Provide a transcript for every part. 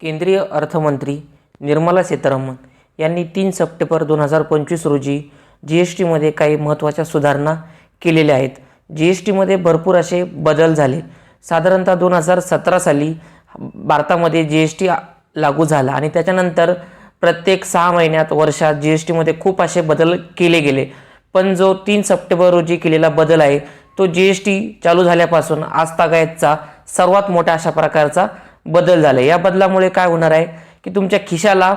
केंद्रीय अर्थमंत्री निर्मला सीतारामन यांनी तीन सप्टेंबर दोन हजार पंचवीस रोजी जी एस टीमध्ये काही महत्त्वाच्या सुधारणा केलेल्या आहेत. जी एस टीमध्ये भरपूर असे बदल झाले. साधारणतः दोन हजार सतरा साली भारतामध्ये जी एस टी लागू झाला आणि त्याच्यानंतर प्रत्येक सहा महिन्यात वर्षात जी एस टीमध्ये खूप असे बदल केले गेले. पण जो तीन सप्टेंबर रोजी केलेला बदल आहे तो जी एस टी चालू झाल्यापासून आजतागायतचा सर्वात मोठा अशा प्रकारचा बदल झाले. या बदलामुळे काय होणार आहे? की तुमच्या खिशाला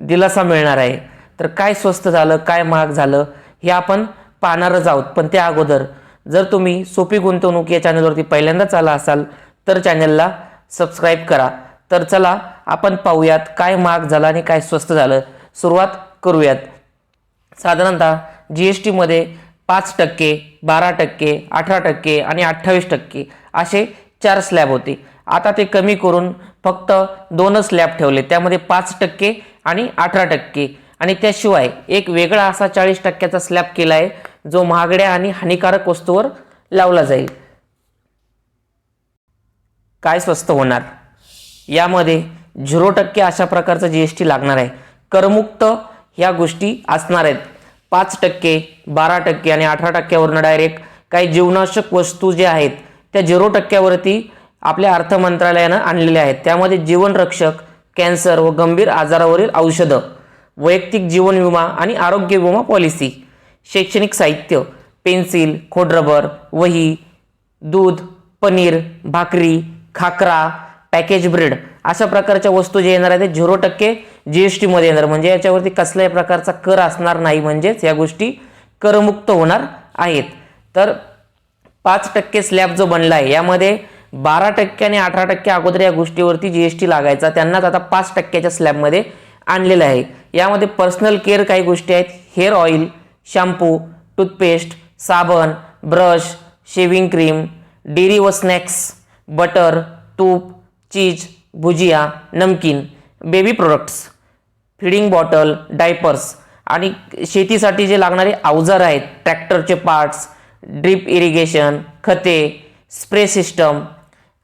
दिलासा मिळणार आहे. तर काय स्वस्त झालं काय महाग झालं हे आपण पाहणारच आहोत. पण त्या अगोदर जर तुम्ही सोपी गुंतवणूक या चॅनलवरती पहिल्यांदाच आला असाल तर चॅनलला सबस्क्राईब करा. तर चला आपण पाहूयात काय महाग झालं आणि काय स्वस्त झालं. सुरुवात करूयात. साधारणतः जी एस टीमध्ये पाच टक्के बारा टक्के अठरा टक्के आणि अठ्ठावीस टक्के असे चार स्लॅब होते. आता ते कमी करून फक्त दोनच स्लॅब ठेवले. त्यामध्ये पाच टक्के आणि अठरा टक्के. आणि त्याशिवाय एक वेगळा असा चाळीस टक्क्याचा स्लॅब केला आहे जो महागड्या आणि हानिकारक वस्तूवर लावला जाईल. काय स्वस्त होणार? यामध्ये झिरो टक्के अशा प्रकारचं जी एस टी लागणार आहे. करमुक्त ह्या गोष्टी असणार आहेत. पाच टक्के बारा टक्के आणि अठरा टक्क्यावरनं डायरेक्ट काही जीवनावश्यक वस्तू ज्या आहेत त्या झिरो टक्क्यावरती आपल्या अर्थ मंत्रालयानं आणलेल्या आहेत. त्यामध्ये जीवनरक्षक कॅन्सर व गंभीर आजारावरील औषधं वैयक्तिक जीवन विमा आणि आरोग्य विमा पॉलिसी शैक्षणिक साहित्य पेन्सिल खोडरबर वही दूध पनीर भाकरी खाकरा पॅकेज ब्रेड अशा प्रकारच्या वस्तू जे येणार आहेत ते झिरो टक्के जी एस टीमध्ये येणार. म्हणजे याच्यावरती कसल्याही प्रकारचा कर असणार नाही. म्हणजेच या गोष्टी करमुक्त होणार आहेत. तर पाच टक्के स्लॅब जो बनला आहे यामध्ये बारा टक्के आणि अठरा टक्के अगोदर या गोष्टीवरती जी एस टी लागायचा. त्यांनाच आता पाच टक्क्याच्या स्लॅबमध्ये आणलेलं आहे. यामध्ये पर्सनल केअर काही गोष्टी आहेत. हेअर ऑइल शॅम्पू टूथपेस्ट साबण ब्रश शेविंग क्रीम डेअरी व स्नॅक्स बटर तूप cheese bhujia namkeen baby products feeding bottle diapers आणि शेतीसाठी जे लागणारे अवजार आहेत ट्रॅक्टरचे पार्ट्स ड्रीप इरिगेशन खते स्प्रे सिस्टम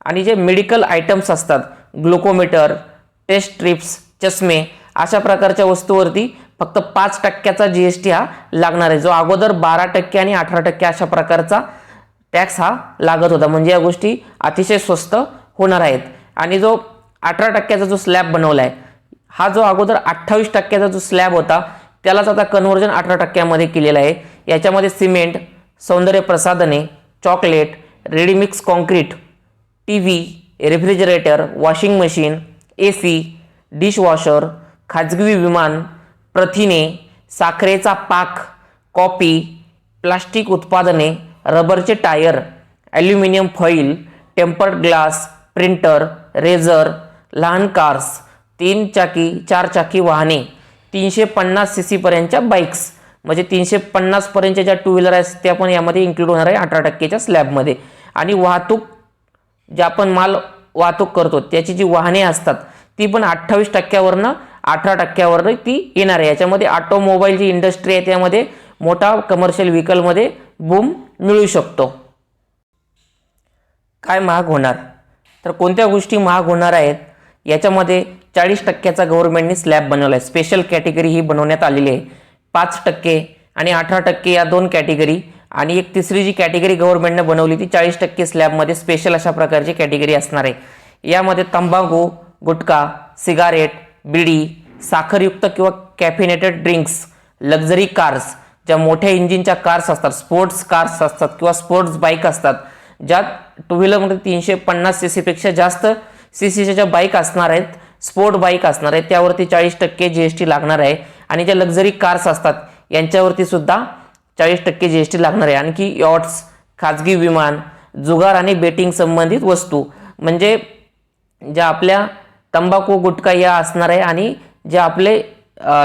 आणि जे मेडिकल आयटम्स असतात ग्लुकोमीटर टेस्ट स्ट्रिप्स चष्मे अशा प्रकारच्या वस्तूवरती फक्त पाच टक्क्याचा जी एस टी हा लागणार आहे. जो अगोदर बारा टक्के आणि अठरा टक्के अशा प्रकारचा टॅक्स हा लागत होता. म्हणजे या गोष्टी अतिशय स्वस्त होणार आहेत. आणि जो अठरा टक्क्याचा जो स्लॅब बनवला आहे हा जो अगोदर अठ्ठावीस टक्क्याचा जो स्लॅब होता त्यालाच आता कन्व्हर्जन अठरा टक्क्यामध्ये केलेला आहे. याच्यामध्ये सिमेंट सौंदर्य प्रसाधने chocolate ready mix concrete T V refrigerator washing machine A C dishwasher खाजगी विमान प्रथिने साखरेचा पाक कॉपी प्लास्टिक उत्पादने रबरचे tyre aluminium foil tempered glass printer razor लहान कार्स तीन चाकी चार चाकी वाहने तीनशे पन्नास सी सीपर्यंतच्या बाईक्स. म्हणजे तीनशे पन्नासपर्यंतच्या ज्या टू व्हीलर आहेत त्या पण यामध्ये इन्क्लूड होणार आहे अठरा टक्केच्या स्लॅबमध्ये आणि वाहतूक जे आपण माल वाहतूक करतो त्याची जी वाहने असतात ती पण अठ्ठावीस टक्क्यावरनं अठरा टक्क्यावरनं ती येणार आहे. याच्यामध्ये ऑटोमोबाईल जी इंडस्ट्री आहे त्यामध्ये मोठा कमर्शियल व्हेकलमध्ये बूम मिळू शकतो. काय महाग होणार? तर कोणत्या गोष्टी महाग होणार आहेत? याच्यामध्ये चाळीस टक्क्याचा गव्हर्नमेंटने स्लॅब बनवला आहे स्पेशल कॅटेगरी ही बनवण्यात आलेली आहे. पाच टक्के आणि अठरा टक्के या दोन कॅटेगरी आणि एक तिसरी जी कॅटेगरी गव्हर्नमेंटने बनवली ती चाळीस टक्के स्लॅबमध्ये स्पेशल अशा प्रकारची कॅटेगरी असणार आहे. यामध्ये तंबाखू गुटखा सिगारेट बिडी साखरयुक्त किंवा कॅफिनेटेड ड्रिंक्स लक्झरी कार्स ज्या मोठ्या इंजिनच्या कार्स असतात स्पोर्ट्स कार्स असतात किंवा स्पोर्ट्स बाईक असतात ज्यात टू व्हीलरमध्ये तीनशे पन्नास सी सीपेक्षा जास्त सी सीच्या ज्या बाईक असणार आहेत स्पोर्ट बाईक असणार आहेत त्यावरती चाळीस टक्के जी एस टी लागणार आहे. आणि ज्या लक्झरी कार्स असतात यांच्यावरती सुद्धा चाळीस टक्के जी एस टी लागणार आहे. आणखी यॉट्स खाजगी विमान जुगार आणि बेटिंग संबंधित वस्तू. म्हणजे ज्या आपल्या तंबाखू गुटखा या असणार आहे आणि जे आपले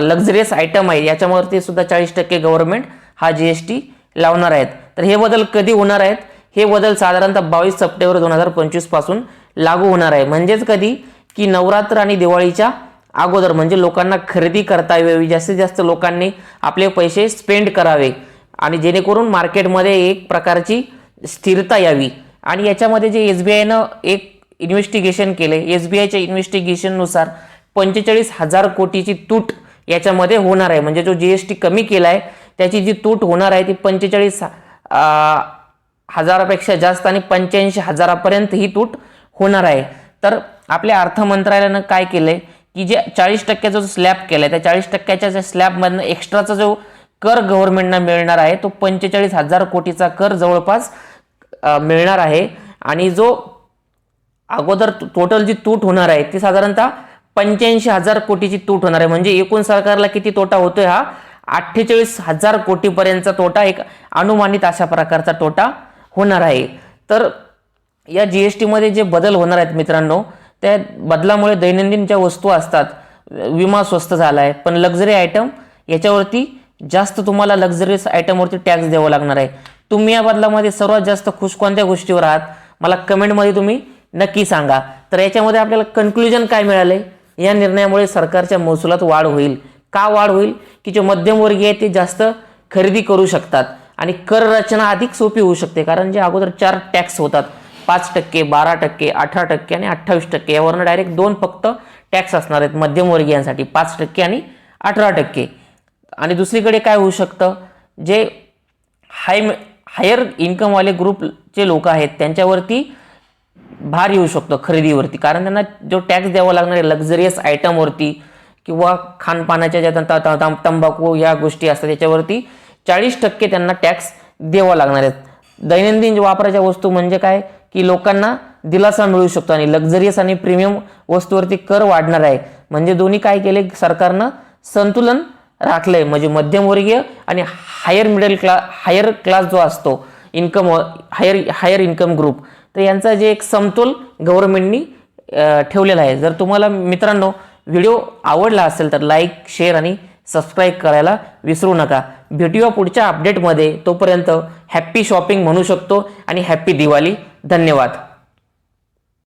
लक्झरियस आयटम आहे याच्यावरती सुद्धा चाळीस टक्के गव्हर्नमेंट हा जी एस टी लावणार आहेत. तर हे बदल कधी होणार आहेत? हे बदल साधारणतः बावीस सप्टेंबर दोन हजार पंचवीसपासून लागू होणार आहे. म्हणजेच कधी? की नवरात्र आणि दिवाळीच्या अगोदर म्हणजे लोकांना खरेदी करता यावी जास्तीत जास्त लोकांनी आपले पैसे स्पेंड करावे आणि जेणेकरून मार्केटमध्ये एक प्रकारची स्थिरता यावी. आणि याच्यामध्ये जे एस बी आयनं एक इन्व्हेस्टिगेशन केले एस बी आयच्या इन्व्हेस्टिगेशननुसार पंचेचाळीस हजार कोटीची तूट याच्यामध्ये होणार आहे. म्हणजे जो जी एस टी कमी केला आहे त्याची जी तूट होणार आहे ती पंचेचाळीस हजारापेक्षा जास्त आणि पंच्याऐंशी हजारापर्यंत ही तूट होणार आहे. तर आपल्या अर्थ मंत्रालयानं काय केलं आहे की जे चाळीस टक्क्याचा जो स्लॅब केलाय त्या चाळीस टक्क्याच्या ज्या स्लॅबमधनं एक्स्ट्राचा जो कर गव्हर्नमेंटना मिळणार आहे तो पंचेचाळीस हजार कोटीचा कर जवळपास मिळणार आहे. आणि जो अगोदर टोटल जी तूट होणार आहे ती साधारणतः पंच्याऐंशी हजार कोटीची तूट होणार आहे. म्हणजे एकूण सरकारला किती तोटा होतोय हा? अठ्ठेचाळीस हजार कोटीपर्यंतचा तोटा एक अनुमानित अशा प्रकारचा तोटा होणार आहे. तर या जी एस टीमध्ये जे बदल होणार आहेत मित्रांनो त्या बदलामुळे दैनंदिन ज्या वस्तू असतात विमा स्वस्त झाला आहे पण लक्झरी आयटम याच्यावरती जास्त तुम्हाला लक्झरीस आयटमवरती टॅक्स द्यावा लागणार आहे. तुम्ही या बदलामध्ये सर्वात जास्त खुश कोणत्या गोष्टीवर आहात? मला कमेंटमध्ये तुम्ही नक्की सांगा. तर याच्यामध्ये आपल्याला कन्क्लुजन काय मिळाले या निर्णयामुळे सरकारच्या महसुलात वाढ होईल. का वाढ होईल? की जे मध्यमवर्गीय आहे ते जास्त खरेदी करू शकतात. आणि कर रचना अधिक सोपी होऊ शकते कारण जे अगोदर चार टॅक्स होतात पाच टक्के बारा टक्के अठरा टक्के आणि अठ्ठावीस टक्के. यावरनं डायरेक्ट दोन फक्त टॅक्स असणार आहेत मध्यमवर्गीयांसाठी पाच टक्के आणि अठरा टक्के. आणि दुसरीकडे काय होऊ शकतं? जे हाय हायर इन्कमवाले ग्रुपचे लोक आहेत त्यांच्यावरती भार येऊ शकतो खरेदीवरती. कारण त्यांना जो टॅक्स द्यावा लागणार आहे लक्झरियस आयटमवरती किंवा खानपानाच्या ज्या तं- तंबाखू या गोष्टी असतात त्याच्यावरती चाळीस टक्के त्यांना टॅक्स द्यावा लागणार आहेत. दैनंदिन वापराच्या वस्तू म्हणजे काय? की लोकांना दिलासा मिळू शकतो आणि लक्झरियस आणि प्रीमियम वस्तूवरती कर वाढणार आहे. म्हणजे दोन्ही काय केले? सरकारनं संतुलन राखलं आहे म्हणजे मध्यमवर्गीय आणि हायर मिडल क्ला हायर क्लास जो असतो income higher higher income group तर यांचा जे एक समतोल गव्हर्नमेंटनी ठेवलेला आहे. जर तुम्हाला मित्रांनो व्हिडिओ आवडला असेल तर लाईक शेअर आणि सबस्क्राईब करायला विसरू नका. भेटूया पुढच्या अपडेटमध्ये तोपर्यंत हॅप्पी शॉपिंग म्हणू शकतो. आणि हॅप्पी दिवाळी. धन्यवाद.